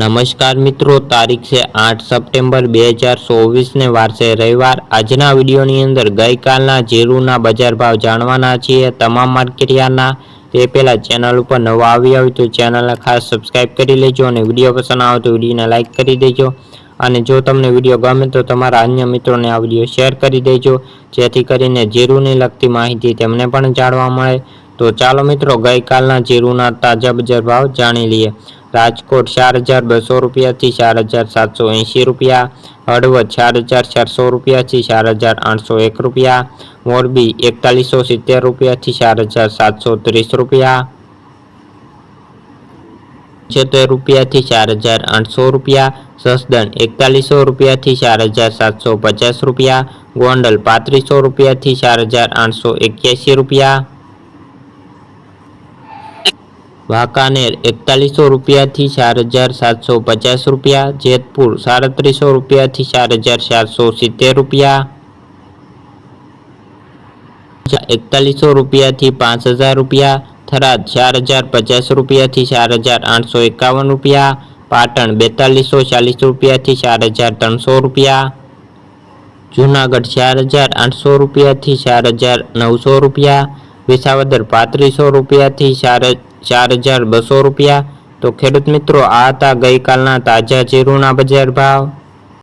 નમસ્કાર મિત્રો, તારીખ છે આઠ સપ્ટેમ્બર બે હજાર ચોવીસને વારસે રવિવાર. આજના વિડીયોની અંદર ગઈકાલના જીરુના બજાર ભાવ જાણવાના છીએ. તમામ માર્કેટયાર્ડના તે પહેલાં ચેનલ ઉપર નવા આવી હોય તો ચેનલને ખાસ સબસ્ક્રાઇબ કરી લેજો અને વીડિયો પસંદ આવે તો વિડીયોને લાઇક કરી દેજો. અને જો તમને વીડિયો ગમે તો તમારા અન્ય મિત્રોને આ વીડિયો શેર કરી દેજો. જેથી કરીને જીરુને લગતી માહિતી તેમને પણ જાણવા મળે. તો ચાલો મિત્રો, ગઈકાલના જીરુના તાજા બજાર ભાવ જાણી લઈએ. રાજકોટ ચાર હજાર બસો રૂપિયાથી ચાર હજાર સાતસો એંશી રૂપિયા હળવદ ચાર હજાર ચારસો રૂપિયાથી ચાર હજાર આઠસો એક રૂપિયા મોરબી એકતાલીસો સિત્તેર રૂપિયાથી ચાર હજાર સાતસો ત્રીસ રૂપિયા પંચોતેર રૂપિયાથી ચાર હજાર આઠસો રૂપિયા સસદન એકતાલીસો રૂપિયાથી ચાર હજાર સાતસો પચાસ રૂપિયા ગોંડલ પાંત્રીસો રૂપિયાથી ચાર હજાર આઠસો એક્યાસી રૂપિયા વાંકાનેર એકતાલીસો રૂપિયાથી ચાર હજાર સાતસો પચાસ રૂપિયા જેતપુર સાડત્રીસો રૂપિયાથી ચાર હજાર ચારસો સિત્તેર રૂપિયા એકતાલીસો રૂપિયાથી પાંચ હજાર રૂપિયા થરાદ ચાર હજાર પચાસ રૂપિયાથી ચાર હજાર આઠસો એકાવન રૂપિયા પાટણ બેતાલીસો ચાલીસ રૂપિયાથી ચાર હજાર ત્રણસો રૂપિયા જુનાગઢ ચાર હજાર આઠસો રૂપિયાથી ચાર હજાર નવસો રૂપિયા વિસાવદર પાંત્રીસો રૂપિયાથી ચાર ચાર હજાર બસો રૂપિયા. તો ખેડૂત મિત્રો આ હતા ગઈકાલના તાજા જીરુના બજાર ભાવ.